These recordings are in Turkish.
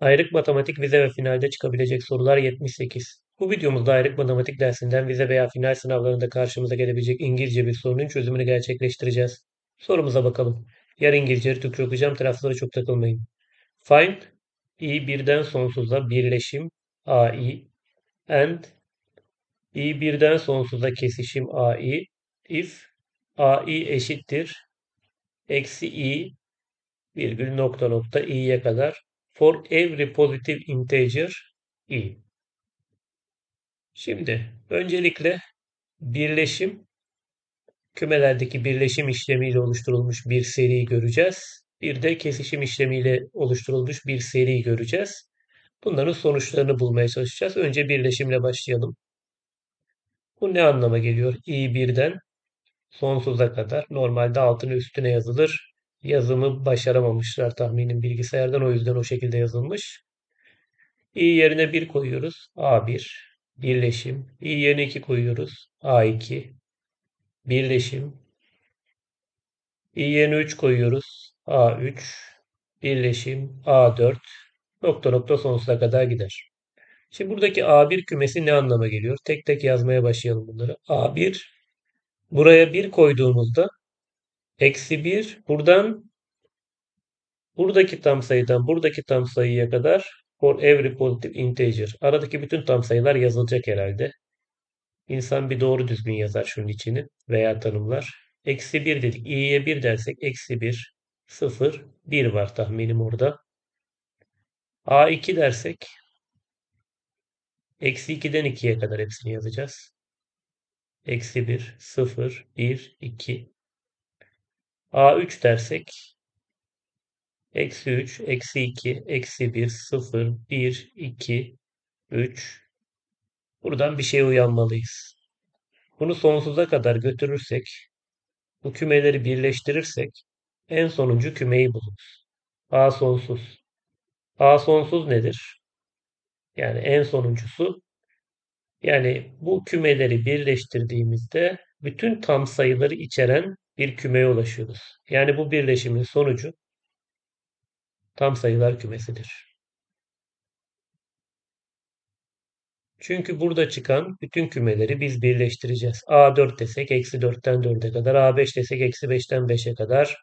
Ayrık matematik vize ve finalde çıkabilecek sorular 78. Bu videomuzda ayrık matematik dersinden vize veya final sınavlarında karşımıza gelebilecek İngilizce bir sorunun çözümünü gerçekleştireceğiz. Sorumuza bakalım. Yer İngilizce, Türkçe okuyacağım, taraflara çok takılmayın. Find i birden sonsuza birleşim ai and i birden sonsuza kesişim ai if ai eşittir eksi i virgül nokta nokta i'ye kadar for every positive integer i. Şimdi öncelikle birleşim kümelerdeki birleşim işlemiyle oluşturulmuş bir seri göreceğiz. Bir de kesişim işlemiyle oluşturulmuş bir seri göreceğiz. Bunların sonuçlarını bulmaya çalışacağız. Önce birleşimle başlayalım. Bu ne anlama geliyor? i birden sonsuza kadar. Normalde altını üstüne yazılır. Yazımı başaramamışlar tahminim bilgisayardan o yüzden o şekilde yazılmış. i yerine 1 koyuyoruz. a1 birleşim. i yerine 2 koyuyoruz. a2 birleşim. i yerine 3 koyuyoruz. a3 birleşim. a4 nokta nokta sonsuza kadar gider. Şimdi buradaki A1 kümesi ne anlama geliyor? Tek tek yazmaya başlayalım bunları. A1 buraya 1 koyduğumuzda eksi 1 buradan buradaki tam sayıdan buradaki tam sayıya kadar for every positive integer. Aradaki bütün tam sayılar yazılacak herhalde. İnsan bir doğru düzgün yazar şunun içini veya tanımlar. Eksi 1 dedik. i'ye 1 dersek eksi 1, 0, 1 var tahminim orada. A2 dersek Eksi 2'den 2'ye kadar hepsini yazacağız. Eksi 1, 0, 1, 2. A3 dersek eksi 3, eksi 2, eksi 1, 0, 1, 2, 3. Buradan bir şey uyanmalıyız. Bunu sonsuza kadar götürürsek, bu kümeleri birleştirirsek en sonuncu kümeyi buluruz. A sonsuz. A sonsuz nedir? Yani en sonuncusu Yani bu kümeleri birleştirdiğimizde bütün tam sayıları içeren bir kümeye ulaşıyoruz. Yani bu birleşimin sonucu tam sayılar kümesidir. Çünkü burada çıkan bütün kümeleri biz birleştireceğiz. A4 desek eksi 4'ten 4'e kadar, A5 desek eksi 5'ten 5'e kadar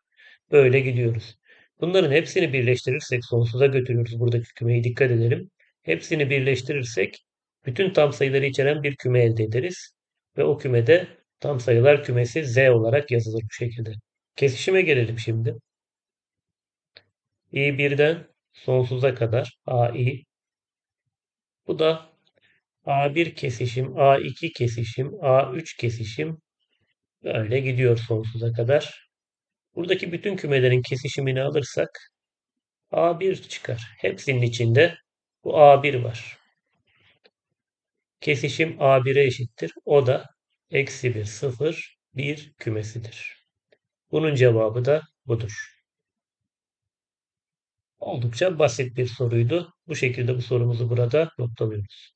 böyle gidiyoruz. Bunların hepsini birleştirirsek sonsuza götürüyoruz buradaki kümeyi dikkat edelim. Hepsini birleştirirsek bütün tam sayıları içeren bir küme elde ederiz. Ve o kümede tam sayılar kümesi Z olarak yazılır bu şekilde. Kesişime gelelim şimdi. i birden sonsuza kadar AI. Bu da A1 kesişim, A2 kesişim, A3 kesişim böyle gidiyor sonsuza kadar. Buradaki bütün kümelerin kesişimini alırsak A1 çıkar. Hepsinin içinde bu A1 var. Kesişim A1'e eşittir. O da eksi 1, 0, 1 kümesidir. Bunun cevabı da budur. Oldukça basit bir soruydu. Bu şekilde bu sorumuzu burada noktalıyoruz.